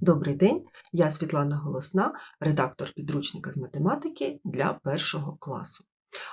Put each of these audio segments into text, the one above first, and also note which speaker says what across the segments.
Speaker 1: Добрий день, я Світлана Голосна, редактор підручника з математики для першого класу.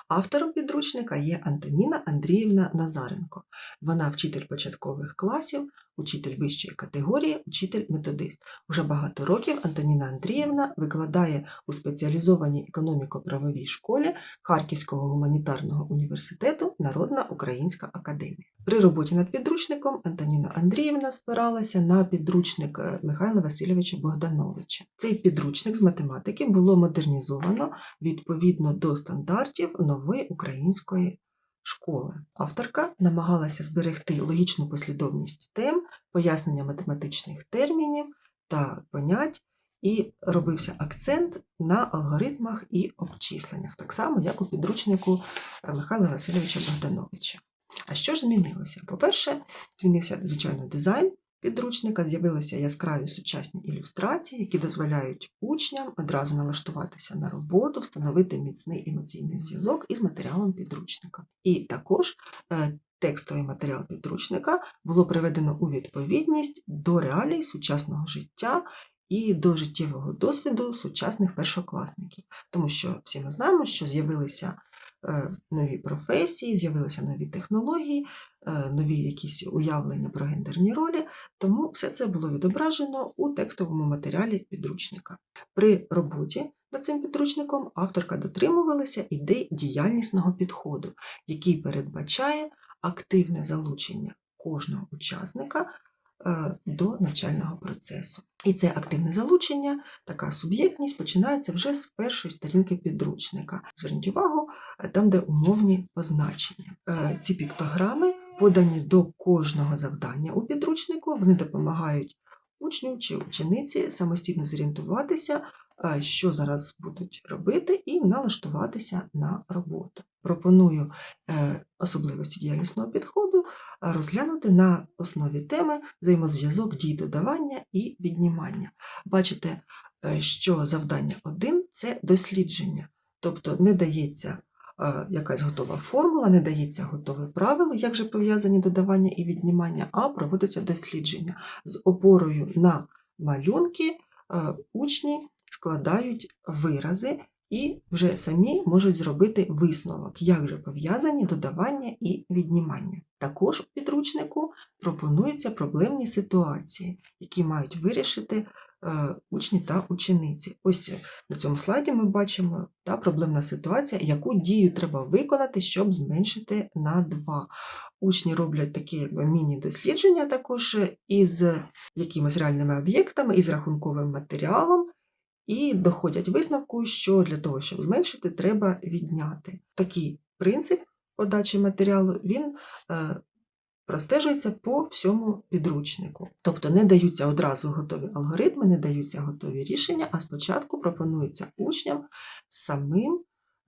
Speaker 1: Автором підручника є Антоніна Андріївна Назаренко. Вона вчитель початкових класів, учитель вищої категорії, учитель-методист. Уже багато років Антоніна Андріївна викладає у спеціалізованій економіко-правовій школі Харківського гуманітарного університету Народна Українська Академія. При роботі над підручником Антоніна Андріївна спиралася на підручник е, Михайла Васильовича Богдановича. Цей підручник з математики було модернізовано відповідно до стандартів нової української школи. Авторка намагалася зберегти логічну послідовність тем, пояснення математичних термінів та понять, і робився акцент на алгоритмах і обчисленнях, так само, як у підручнику е, Михайла Васильовича Богдановича. А що ж змінилося? По-перше, змінився, звичайно, дизайн підручника, з'явилися яскраві сучасні ілюстрації, які дозволяють учням одразу налаштуватися на роботу, встановити міцний емоційний зв'язок із матеріалом підручника. І також е, текстовий матеріал підручника було приведено у відповідність до реалій сучасного життя. І до життєвого досвіду сучасних першокласників, тому що всі ми знаємо, що з'явилися нові професії, з'явилися нові технології, е, нові якісь уявлення про гендерні ролі, тому все це було відображено у текстовому матеріалі підручника. При роботі над цим підручником авторка дотримувалася ідей діяльнісного підходу, який передбачає активне залучення кожного учасника е, до навчального процесу. І це активне залучення, така суб'єктність починається вже з першої сторінки підручника. Зверніть увагу, е, там, де умовні позначення. Е, Ці піктограми подані до кожного завдання у підручнику, вони допомагають учню чи учениці самостійно зорієнтуватися, е, що зараз будуть робити, і налаштуватися на роботу. Пропоную е, особливості діяльнісного підходу е, розглянути на основі теми взаємозв'язок дій додавання і віднімання. Бачите, е, що завдання 1 – це дослідження, тобто не дається е, якась готова формула, не дається готове правило, як же пов'язані додавання і віднімання, а проводиться дослідження з опорою на малюнки е, учні складають вирази і вже самі можуть зробити висновок, як же пов'язані додавання і віднімання. Також у підручнику пропонуються проблемні ситуації, які мають вирішити е, учні та учениці. Ось е, на цьому слайді ми бачимо та, проблемна ситуація, яку дію треба виконати, щоб зменшити на 2. Учні роблять такі міні-дослідження також із якимись реальними об'єктами, із рахунковим матеріалом, і доходять висновку, що для того, щоб зменшити, треба відняти. Такий принцип подачі матеріалу він е, простежується по всьому підручнику. Тобто не даються одразу готові алгоритми, не даються готові рішення, а спочатку пропонується учням самим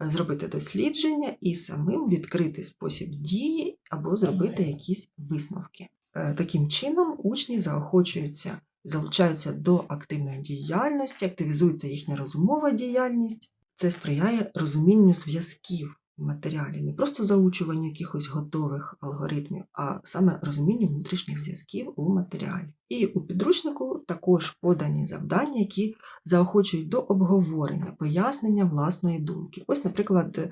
Speaker 1: е, зробити дослідження і самим відкрити спосіб дії або зробити якісь висновки. Е, Таким чином, учні заохочуються залучаються до активної діяльності, активізується їхня розумова діяльність. Це сприяє розумінню зв'язків в матеріалі, не просто заучуванню якихось готових алгоритмів, а саме розумінню внутрішніх зв'язків у матеріалі. І у підручнику також подані завдання, які заохочують до обговорення, пояснення власної думки. Ось, наприклад, е,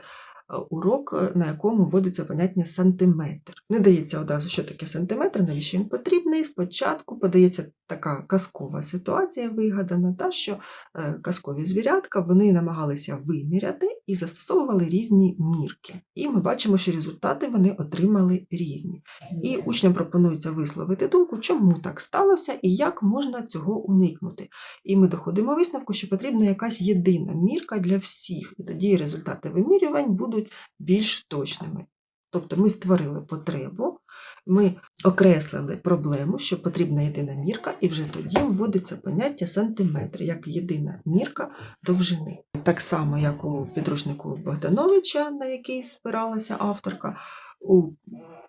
Speaker 1: урок, е, на якому вводиться поняття сантиметр. Не дається одразу, що таке сантиметр, навіщо він потрібний. Спочатку подається така казкова ситуація вигадана, та що е, казкові звірятка вони намагалися виміряти і застосовували різні мірки. І ми бачимо, що результати вони отримали різні. І учням пропонується висловити думку, чому так сталося і як можна цього уникнути. І ми доходимо висновку, що потрібна якась єдина мірка для всіх, і тоді результати вимірювань будуть більш точними. Тобто ми створили потребу, ми окреслили проблему, що потрібна єдина мірка, і вже тоді вводиться поняття сантиметр як єдина мірка довжини. Так само, як у підручнику Богдановича, на який спиралася авторка, у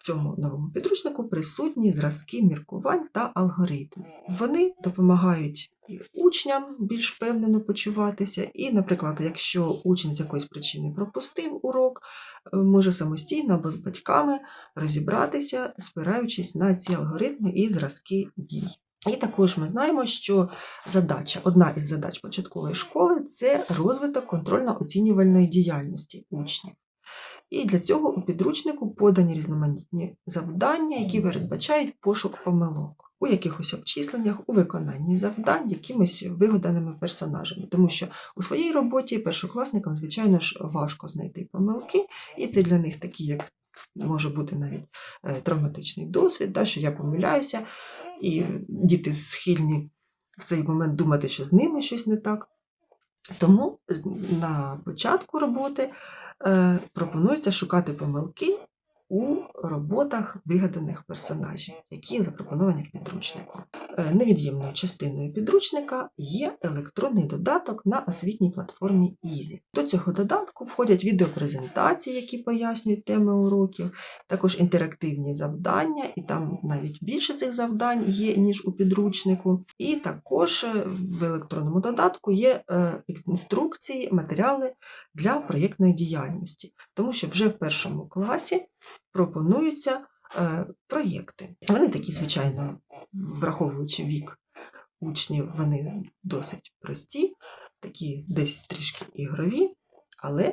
Speaker 1: цьому новому підручнику присутні зразки міркувань та алгоритмів. Вони допомагають і учням більш впевнено почуватися, і, наприклад, якщо учень з якоїсь причини пропустив урок, е, може самостійно або з батьками розібратися, спираючись на ці алгоритми і зразки дій. І також ми знаємо, що задача, одна із задач початкової школи це розвиток контрольно-оцінювальної діяльності учнів. І для цього у підручнику подані різноманітні завдання, які передбачають пошук помилок у якихось обчисленнях, у виконанні завдань якимись вигаданими персонажами. Тому що у своїй роботі першокласникам, звичайно ж, важко знайти помилки, і це для них такі, як може бути навіть е, травматичний досвід, да, що я помиляюся, і діти схильні в цей момент думати, що з ними щось не так. Тому е, на початку роботи е, пропонується шукати помилки у роботах вигаданих персонажів, які запропоновані в підручнику. Е, Невід'ємною частиною підручника є електронний додаток на освітній платформі Easy. До цього додатку входять відеопрезентації, які пояснюють теми уроків, також інтерактивні завдання, і там навіть більше цих завдань є, ніж у підручнику. І також е, в електронному додатку є е, інструкції, матеріали для проєктної діяльності, тому що вже в першому класі пропонуються е, проєкти. Вони такі, звичайно, враховуючи вік учнів, вони досить прості, такі десь трішки ігрові, але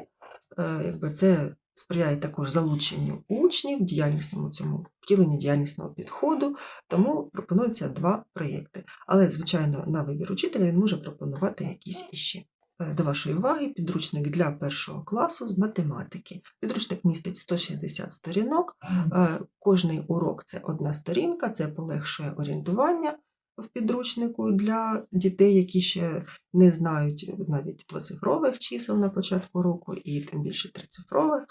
Speaker 1: е, якби це сприяє також залученню учнів, діяльнісному цьому втіленню діяльнісного підходу, тому пропонуються два проєкти. Але, звичайно, на вибір учителя він може пропонувати якісь іще. Е, До вашої уваги підручник для першого класу з математики. Підручник містить 160 сторінок. Е, Кожний урок це одна сторінка, це полегшує орієнтування в підручнику для дітей, які ще не знають навіть двоцифрових чисел на початку року, і тим більше трицифрових.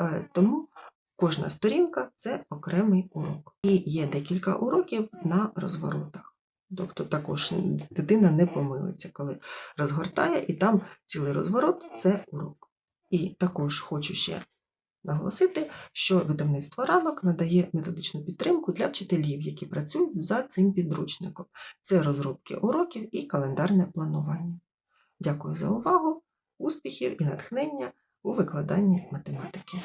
Speaker 1: Е, Тому кожна сторінка це окремий урок. І є декілька уроків на розворотах. Тобто також дитина не помилиться, коли розгортає, і там цілий розворот це урок. І також хочу ще наголосити, що видавництво ранок надає методичну підтримку для вчителів, які працюють за цим підручником. Це розробки уроків і календарне планування. Дякую за увагу, успіхів і натхнення у викладанні математики.